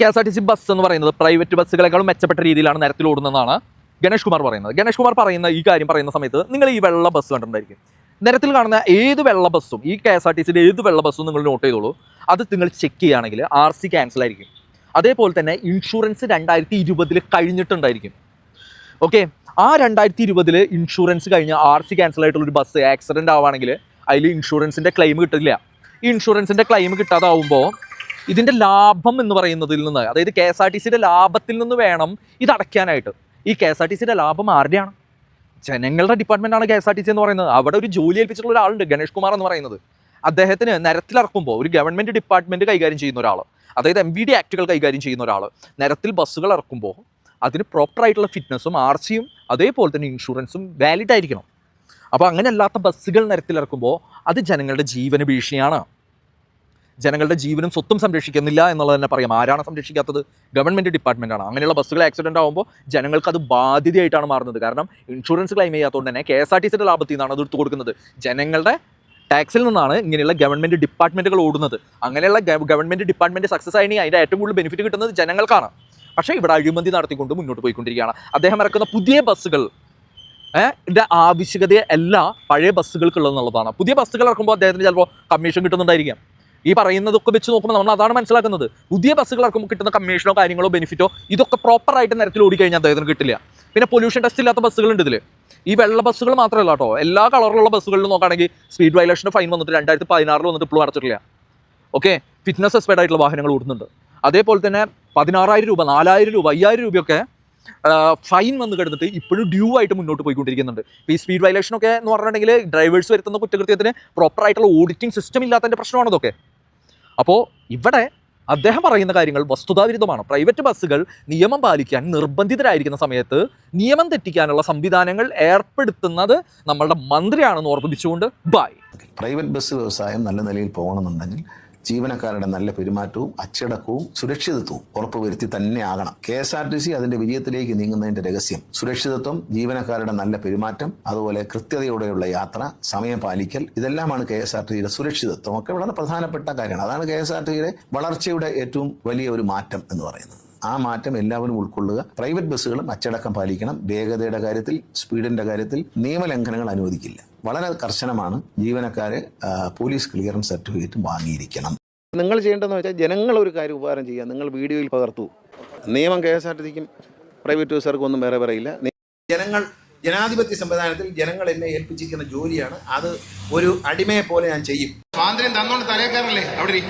K S R T C bus എന്ന് പറയുന്നത് private ബസ്സുകളെക്കാളും മെച്ചപ്പെട്ട രീതിയിലാണ് നിരത്തിൽ ഓടുന്നതെന്നാണ് ഗണേഷ് കുമാർ പറയുന്നത്. ഗണേഷ് കുമാർ പറയുന്ന ഈ കാര്യം പറയുന്ന സമയത്ത് നിങ്ങൾ ഈ വെള്ള ബസ് കണ്ടിട്ടുണ്ടായിരിക്കും. നിരത്തിൽ കാണുന്ന ഏത് വെള്ള ബസ്സും ഈ കെ എസ് ആർ ടി സിയുടെ ഏത് വെള്ള ബസ്സും നിങ്ങൾ നോട്ട് ചെയ്തോളൂ അത് നിങ്ങൾ ചെക്ക് ചെയ്യുകയാണെങ്കിൽ ആർ സി ക്യാൻസൽ ആയിരിക്കും. അതേപോലെ തന്നെ ഇൻഷുറൻസ് രണ്ടായിരത്തി ഇരുപതിൽ കഴിഞ്ഞിട്ടുണ്ടായിരിക്കും. ഓക്കെ ആ രണ്ടായിരത്തി ഇരുപതിൽ ഇൻഷുറൻസ് കഴിഞ്ഞ് ആർ സി ക്യാൻസൽ ആയിട്ടുള്ള ഒരു ബസ് ആക്സിഡന്റ് ആവുകയാണെങ്കിൽ അതിൽ ഇൻഷുറൻസിന്റെ ക്ലെയിം കിട്ടില്ല. ഈ ഇൻഷുറൻസിന്റെ ക്ലെയിം കിട്ടാതാവുമ്പോൾ ഇതിന്റെ ലാഭം എന്ന് പറയുന്നതിൽ നിന്ന് അതായത് കെ എസ് ആർ ടി സിയുടെ ലാഭത്തിൽ നിന്ന് വേണം ഇത് അടയ്ക്കാനായിട്ട്. ഈ കെ എസ് ആർ ടി സിയുടെ ലാഭം ആരുടെയാണ്? ജനങ്ങളുടെ ഡിപ്പാർട്ട്മെന്റാണ് K S R T C എന്ന് പറയുന്നത്. അവിടെ ഒരു ജോലി ഏൽപ്പിച്ചിട്ടുള്ള ഒരാളുണ്ട് ഗണേഷ് കുമാർ എന്ന് പറയുന്നത്. അദ്ദേഹത്തിന് നിരത്തിലിറക്കുമ്പോൾ ഒരു ഗവൺമെന്റ് ഡിപ്പാർട്ട്മെന്റ് കൈകാര്യം ചെയ്യുന്ന ഒരാൾ അതായത് എം വി ഡി ആക്റ്റുകൾ കൈകാര്യം ചെയ്യുന്ന ഒരാൾ നിരത്തിൽ ബസ്സുകൾ ഇറക്കുമ്പോൾ അതിന് പ്രോപ്പർ ആയിട്ടുള്ള ഫിറ്റ്നസ്സും ആർ സിയും അതേപോലെ തന്നെ ഇൻഷുറൻസും വാലിഡ് ആയിരിക്കണം. അപ്പോൾ അങ്ങനെയല്ലാത്ത ബസ്സുകൾ നിരത്തിലിറക്കുമ്പോൾ അത് ജനങ്ങളുടെ ജീവന ഭീഷണിയാണ്. ജനങ്ങളുടെ ജീവനും സ്വത്തും സംരക്ഷിക്കുന്നില്ല എന്നുള്ളത് തന്നെ പറയാം. ആരാണ് സംരക്ഷിക്കാത്തത്? ഗവൺമെന്റ് ഡിപ്പാർട്ട്മെന്റാണ് അങ്ങനെയുള്ള ബസ്സുകൾ ആക്സിഡന്റ് ആകുമ്പോൾ ജനങ്ങൾക്ക് അത് ബാധ്യതയായിട്ടാണ് മാറുന്നത്. കാരണം ഇൻഷുറൻസ് ക്ലെയിം ചെയ്യാത്തതുകൊണ്ട് തന്നെ കെ എസ് ആർ ടി സിയുടെ ലാഭത്തിൽ നിന്നാണ് അത് എടുത്തു കൊടുക്കുന്നത്. ജനങ്ങളുടെ ടാക്സിൽ നിന്നാണ് ഇങ്ങനെയുള്ള ഗവൺമെന്റ് ഡിപ്പാർട്ട്മെന്റുകൾ ഓടുന്നത്. അങ്ങനെയുള്ള ഗവൺമെന്റ് ഡിപ്പാർട്ട്മെന്റ് സക്സസ് ആയി അതിന്റെ ഏറ്റവും കൂടുതൽ ബെനിഫിറ്റ് കിട്ടുന്നത് ജനങ്ങൾക്കാണ്. പക്ഷേ ഇവിടെ അഴിമതി നടത്തിക്കൊണ്ട് മുന്നോട്ട് പോയിക്കൊണ്ടിരിക്കുകയാണ്. അദ്ദേഹം ഇറക്കുന്ന പുതിയ ബസ്സുകൾ ഇതിന്റെ ആവശ്യകതയല്ല പഴയ ബസ്സുകൾക്കുള്ളതെന്നുള്ളതാണ് പുതിയ ബസ്സുകൾ ഇറക്കുമ്പോൾ അദ്ദേഹത്തിന് ചിലപ്പോൾ കമ്മീഷൻ കിട്ടുന്നുണ്ടായിരിക്കാം. ഈ പറയുന്നതൊക്കെ വെച്ച് നോക്കുമ്പോൾ നമ്മൾ അതാണ് മനസ്സിലാക്കുന്നത്. പുതിയ ബസ്സുകൾ കിട്ടുന്ന കമ്മീഷനോ കാര്യങ്ങളോ ബെനിഫിറ്റോ ഇതൊക്കെ പ്രോപ്പറായിട്ട് നിരത്തിൽ ഓടിക്കഴിഞ്ഞാൽ അദ്ദേഹത്തിന് കിട്ടില്ല. പിന്നെ പൊല്യൂഷൻ ടെസ്റ്റ് ഇല്ലാത്ത ബസ്സുകളുണ്ട് ഇതിൽ ഈ വെള്ള ബസ്സുകൾ മാത്രമല്ല കേട്ടോ. എല്ലാ കളറിലുള്ള ബസ്സുകളിലും നോക്കുകയാണെങ്കിൽ സ്പീഡ് വയലേഷന്റെ ഫൈൻ വന്നിട്ട് രണ്ടായിരത്തി പതിനാറിൽ വന്നിട്ട് ഇപ്പോഴും അടച്ചിട്ടില്ല ഓക്കെ ഫിറ്റ്നസ് എക്സ്പേർഡ് ആയിട്ടുള്ള വാഹനങ്ങൾ ഓടുന്നുണ്ട്. അതേപോലെ തന്നെ പതിനാറായിരം രൂപ നാലായിരം രൂപ അയ്യായിരം രൂപയൊക്കെ ഫൈൻ വന്ന് കിടന്നിട്ട് ഇപ്പോഴും ഡ്യൂ ആയിട്ട് മുന്നോട്ട് പോയിക്കൊണ്ടിരിക്കുന്നുണ്ട്. ഈ സ്പീഡ് വയലേഷനൊക്കെ എന്ന് പറഞ്ഞിട്ടുണ്ടെങ്കിൽ ഡ്രൈവേഴ്സ് വരുത്തുന്ന കുറ്റകൃത്യത്തിന് പ്രോപ്പർ ആയിട്ടുള്ള ഓഡിറ്റിംഗ് സിസ്റ്റം ഇല്ലാത്തതിന്റെ പ്രശ്നമാണ് ഇതൊക്കെ അപ്പോൾ ഇവിടെ അദ്ദേഹം പറയുന്ന കാര്യങ്ങൾ വസ്തുതാവിരുദ്ധമാണ്. പ്രൈവറ്റ് ബസ്സുകൾ നിയമം പാലിക്കാൻ നിർബന്ധിതരായിരിക്കുന്ന സമയത്ത് നിയമം തെറ്റിക്കാനുള്ള സംവിധാനങ്ങൾ ഏർപ്പെടുത്തുന്നത് നമ്മളുടെ മന്ത്രിയാണെന്ന് ഓർമ്മിപ്പിച്ചുകൊണ്ട് ബൈ പ്രൈവറ്റ് ബസ് വ്യവസായം നല്ല നിലയിൽ പോകണമെന്നുണ്ടെങ്കിൽ ജീവനക്കാരുടെ നല്ല പെരുമാറ്റവും അച്ചടക്കവും സുരക്ഷിതത്വവും ഉറപ്പുവരുത്തി തന്നെ ആകണം. K S R T C അതിന്റെ വിജയത്തിലേക്ക് നീങ്ങുന്നതിന്റെ രഹസ്യം. സുരക്ഷിതത്വം ജീവനക്കാരുടെ നല്ല പെരുമാറ്റം അതുപോലെ കൃത്യതയോടെയുള്ള യാത്ര സമയം പാലിക്കൽ ഇതെല്ലാമാണ് കെ എസ് ആർ ടി സിയുടെ സുരക്ഷിതത്വം. ഒക്കെ വളരെ പ്രധാനപ്പെട്ട കാര്യമാണ്. അതാണ് കെ എസ് ആർ ടി സിയുടെ വളർച്ചയുടെ ഏറ്റവും വലിയ ഒരു മാറ്റം എന്ന് പറയുന്നത്. ആ മാറ്റം എല്ലാവരും ഉൾക്കൊള്ളുക. പ്രൈവറ്റ് ബസ്സുകളും അച്ചടക്കം പാലിക്കണം. വേഗതയുടെ കാര്യത്തിൽ സ്പീഡിന്റെ കാര്യത്തിൽ നിയമലംഘനങ്ങൾ അനുവദിക്കില്ല. വളരെ കർശനമാണ് ജീവനക്കാരെ പോലീസ് ക്ലിയറൻസ് സർട്ടിഫിക്കറ്റ് വാങ്ങിയിരിക്കണം. നിങ്ങൾ ചെയ്യേണ്ടതെന്ന് വെച്ചാൽ ജനങ്ങൾ ഒരു കാര്യം ഉപകാരം ചെയ്യുക. നിങ്ങൾ വീഡിയോയിൽ പകർത്തു. നിയമം കെ എസ് ആർ ടി സിക്കും പ്രൈവറ്റ് ബസ്സുകാർക്കും ഒന്നും വേറെ പറയില്ല. ജനങ്ങൾ ജനാധിപത്യ സംവിധാനത്തിൽ ജനങ്ങൾ എന്നെ ഏൽപ്പിച്ചിരിക്കുന്ന ജോലിയാണ്. അത് ഒരു അടിമയെ പോലെ ഞാൻ ചെയ്യും. സ്വാതന്ത്ര്യം തന്നോണ്ട് തലേ കയറല്ലേ? അവിടെ.